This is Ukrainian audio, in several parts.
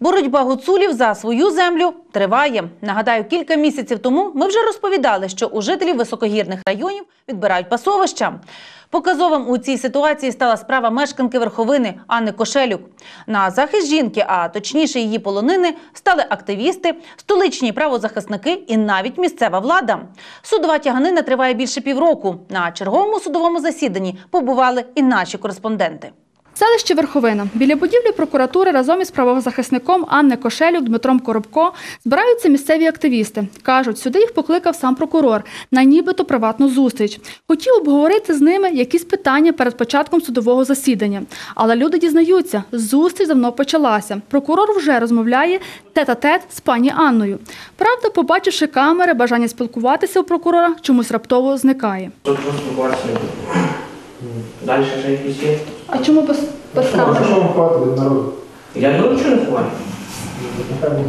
Боротьба гуцулів за свою землю триває. Нагадаю, кілька місяців тому ми вже розповідали, що у жителів високогірних районів відбирають пасовища. Показовим у цій ситуації стала справа мешканки верховини Анни Кошелюк. На захист жінки, а точніше її полонини, стали активісти, столичні правозахисники і навіть місцева влада. Судова тяганина триває більше півроку. На черговому судовому засіданні побували і наші кореспонденти. Селище Верховина. Біля будівлі прокуратури разом із правозахисником Анни Кошелюк Дмитром Коробко збираються місцеві активісти. Кажуть, сюди їх покликав сам прокурор на нібито приватну зустріч. Хотів обговорити з ними якісь питання перед початком судового засідання. Але люди дізнаються, зустріч давно почалася. Прокурор вже розмовляє тет-а-тет з пані Анною. Правда, побачивши камери, бажання спілкуватися у прокурора чомусь раптово зникає. Далі ще якісь. А чому без, без Може, що вам хватить від народу? Я говорю, нічого не. Нехай.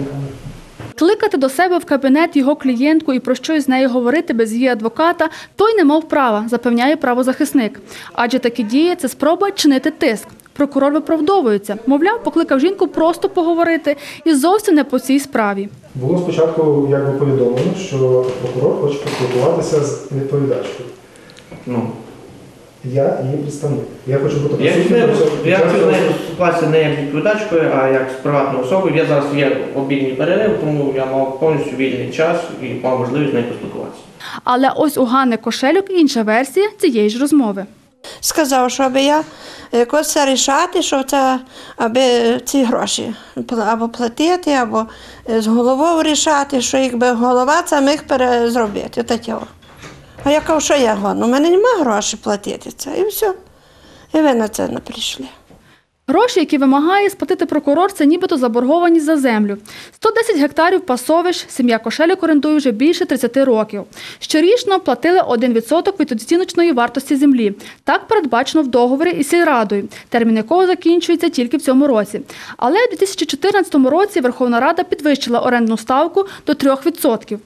Кликати до себе в кабінет його клієнтку і про щось з нею говорити без її адвоката той не мав права, запевняє правозахисник. Адже такі дії це спроба чинити тиск. Прокурор виправдовується. Мовляв, покликав жінку просто поговорити і зовсім не по цій справі. Було спочатку якби повідомлено, що прокурор хоче поспілкуватися з відповідачкою. Ну, Я її представник. Я хочу бути я присутнім на цьому- я хотів з цього не як відповідачкою, а як з приватною особою. Я зараз є обідній перерив, тому я мав повністю вільний час і мав можливість з нею поспілкуватися. Але ось у Ганни Кошелюк інша версія цієї ж розмови. Сказав, що аби я якось це рішати, що це аби ці гроші пла- або платити, або е, з головою рішати, що якби голова це міг перезробити. Таке. о. А я кажу, що я гону? У мене немає грошей платити це. І все. І ви на це не прийшли. Гроші, які вимагає сплатити прокурор, це нібито заборгованість за землю. 110 гектарів пасовищ сім'я Кошелюк орендує вже більше 30 років. Щорічно платили 1% від оціночної вартості землі. Так передбачено в договорі із сільрадою, термін якого закінчується тільки в цьому році. Але в 2014 році Верховна Рада підвищила орендну ставку до 3%.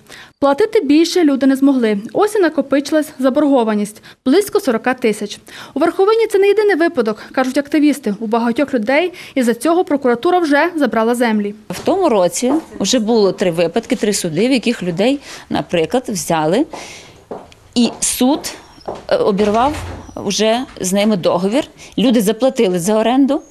Платити більше люди не змогли. Ось і накопичилась заборгованість – близько 40 тисяч. У Верховині це не єдиний випадок, кажуть активісти. У багатьох людей із-за цього прокуратура вже забрала землі. В тому році вже було три випадки, три суди, в яких людей, наприклад, взяли, і суд е, обірвав вже з ними договір. Люди заплатили за оренду,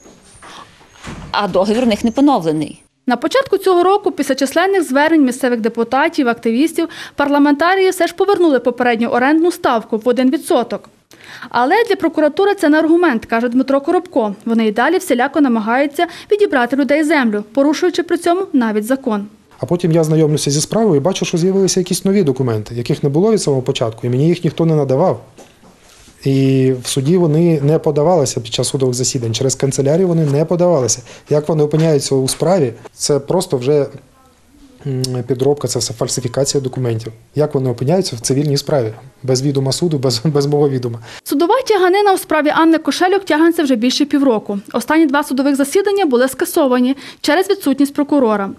а договір у них не поновлений. На початку цього року, після численних звернень місцевих депутатів, активістів, парламентарії все ж повернули попередню орендну ставку в 1%. Але для прокуратури це не аргумент, каже Дмитро Коробко. Вони й далі всіляко намагаються відібрати людей землю, порушуючи при цьому навіть закон. А потім я знайомлюся зі справою і бачу, що з'явилися якісь нові документи, яких не було від самого початку, і мені їх ніхто не надавав. І в суді вони не подавалися під час судових засідань. Через канцелярію вони не подавалися. Як вони опиняються у справі, це просто вже підробка, це все фальсифікація документів. Як вони опиняються в цивільній справі? Без відома суду, без, без мого відома. Судова тяганина у справі Анни Кошелюк тягнеться вже більше півроку. Останні два судових засідання були скасовані через відсутність прокурора.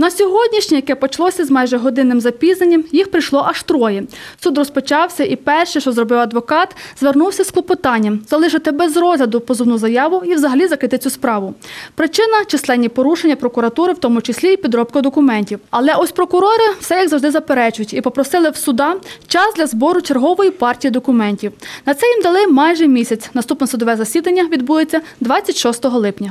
На сьогоднішнє, яке почалося з майже годинним запізненням, їх прийшло аж троє. Суд розпочався, і перше, що зробив адвокат, звернувся з клопотанням залишити без розгляду позовну заяву і взагалі закрити цю справу. Причина численні порушення прокуратури, в тому числі і підробка документів. Але ось прокурори все як завжди заперечують і попросили в суда час для збору чергової партії документів. На це їм дали майже місяць. Наступне судове засідання відбудеться 26 липня.